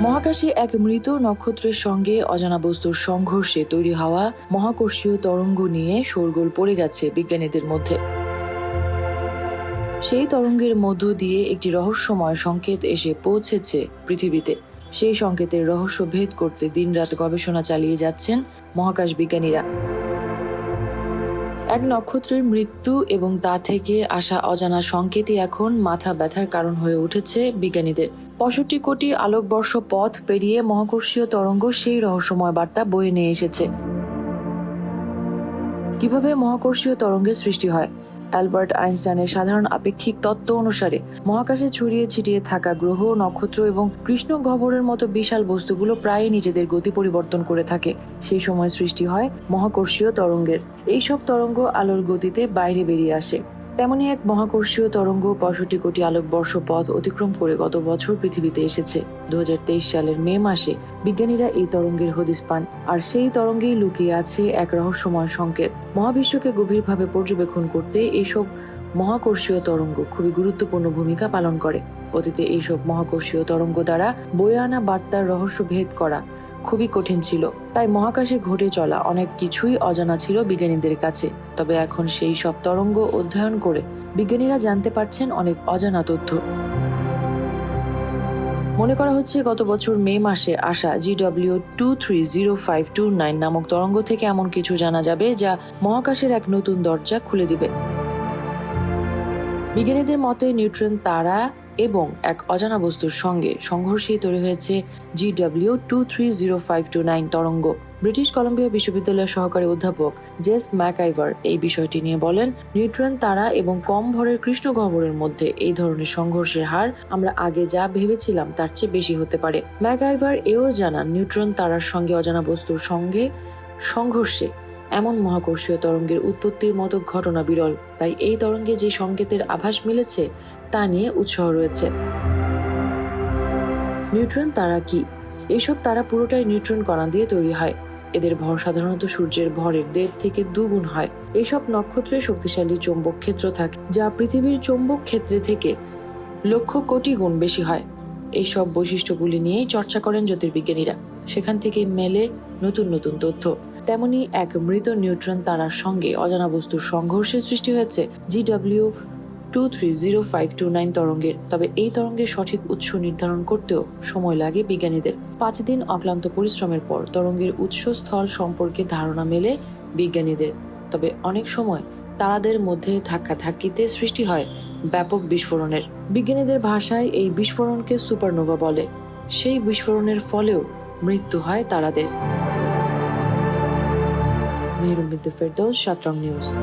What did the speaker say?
মহাকাশে এক মৃত নক্ষত্রের সঙ্গে অজানা বস্তুর সংঘর্ষে তৈরি হওয়া মহাকর্ষীয় তরঙ্গ নিয়ে শোরগোল পড়ে গেছে বিজ্ঞানীদের মধ্যে। সেই তরঙ্গের মধ্য দিয়ে একটি রহস্যময় সংকেত এসে পৌঁছেছে পৃথিবীতে। সেই সংকেতের রহস্য ভেদ করতে দিনরাত গবেষণা চালিয়ে যাচ্ছেন মহাকাশ বিজ্ঞানীরা। এক নক্ষত্রের মৃত্যু এবং তা থেকে আসা অজানা সংকেতই এখন মাথা ব্যথার কারণ হয়ে উঠেছে বিজ্ঞানীদের। পঁয়ষট্টি কোটি আলোকবর্ষ পথ পেরিয়ে মহাকর্ষীয় তরঙ্গ সেই রহস্যময় বার্তা বয়ে নিয়ে এসেছে। কীভাবে মহাকর্ষীয় তরঙ্গের সৃষ্টি হয়? অ্যালবার্ট আইনস্টাইনের সাধারণ আপেক্ষিক তত্ত্ব অনুসারে মহাকাশে ছড়িয়ে ছিটিয়ে থাকা গ্রহ, নক্ষত্র এবং কৃষ্ণ গহ্বরের মতো বিশাল বস্তুগুলো প্রায়ই নিজেদের গতি পরিবর্তন করে থাকে। সেই সময় সৃষ্টি হয় মহাকর্ষীয় তরঙ্গের। এইসব তরঙ্গ আলোর গতিতে বাইরে বেরিয়ে আসে। তেমনি এক মহাকর্ষীয় তরঙ্গ পঁয়ষট্টি কোটি আলোকবর্ষ পথ অতিক্রম করে গত বছর পৃথিবীতে এসেছে। দু সালের মে মাসে বিজ্ঞানীরা এই তরঙ্গের হদিস পান, আর সেই তরঙ্গেই লুকিয়ে আছে এক রহস্যময় সংকেত। মহাবিশ্বকে গভীরভাবে পর্যবেক্ষণ করতে এইসব মহাকর্ষীয় তরঙ্গ খুবই গুরুত্বপূর্ণ ভূমিকা পালন করে। অতীতে এইসব মহাকর্ষীয় তরঙ্গ দ্বারা বয়ে আনা বার্তার রহস্য ভেদ করা খুবই কঠিন ছিল। তাই মহাকাশে ঘটে চলা অনেক কিছুই অজানা ছিল বিজ্ঞানীদের কাছে। তবে এখন সেই সব তরঙ্গ অধ্যয়ন করে বিজ্ঞানীরা জানতে পারছেন অনেক অজানা তথ্য। মনে করা হচ্ছে গত বছর মে মাসে আসা GW two three zero five two nine নামক তরঙ্গ থেকে এমন কিছু জানা যাবে যা মহাকাশের এক নতুন দরজা খুলে দিবে। বিজ্ঞানীদের মতে নিউট্রন, তারা এবং এক অজানা বস্তুর সঙ্গে সংঘর্ষেই তৈরি হয়েছে GW two three zero five two nine তরঙ্গ। ব্রিটিশ কলম্বিয়া বিশ্ববিদ্যালয়ের সহকারী অধ্যাপক জেস ম্যাকাইভার এই বিষয়টি নিয়ে বলেন, নিউট্রন, তারা এবং কম ভরের কৃষ্ণ গহ্বরের মধ্যে এই ধরনের সংঘর্ষের হার আমরা আগে যা ভেবেছিলাম তার চেয়ে বেশি হতে পারে। ম্যাকাইভার এও জানান, নিউট্রন, তারার সঙ্গে অজানা বস্তুর সঙ্গে সংঘর্ষে এমন মহাকর্ষীয় তরঙ্গের উৎপত্তির মতো ঘটনা বিরল। তাই এই তরঙ্গে যে সংকেতের আভাস মিলেছে, তা নিয়ে উৎসাহ রয়েছে। নিউট্রন তারা কি? এইসব তারা পুরোটাই নিউট্রন কণা দিয়ে তৈরি হয়। এদের ভর সাধারণত সূর্যের ভরের দেড় থেকে দুগুণ হয়। এসব নক্ষত্রে শক্তিশালী চৌম্বক ক্ষেত্র থাকে, যা পৃথিবীর চৌম্বক ক্ষেত্রে থেকে লক্ষ কোটি গুণ বেশি হয়। এইসব বৈশিষ্ট্যগুলি নিয়েই চর্চা করেন জ্যোতির্বিজ্ঞানীরা। সেখান থেকে মেলে নতুন নতুন তথ্য। তেমনি এক মৃত নিউট্রন তারার সঙ্গে অজানা বস্তুর সংঘর্ষের সৃষ্টি হয়েছে GW two three zero five two nine তরঙ্গের। তবে এই তরঙ্গের সঠিক উৎস নির্ধারণ করতেও সময় লাগে বিজ্ঞানীদের। পাঁচ দিন অক্লান্ত পরিশ্রমের পর তরঙ্গের উৎসস্থল সম্পর্কে ধারণা মেলে বিজ্ঞানীদের। তবে অনেক সময় তারাদের মধ্যে ধাক্কাধাক্কিতে সৃষ্টি হয় ব্যাপক বিস্ফোরণের। বিজ্ঞানীদের ভাষায় এই বিস্ফোরণকে সুপারনোভা বলে। সেই বিস্ফোরণের ফলেও মৃত্যু হয় তারাদের। Mehrul Bidduffer Dost, Shatrong News.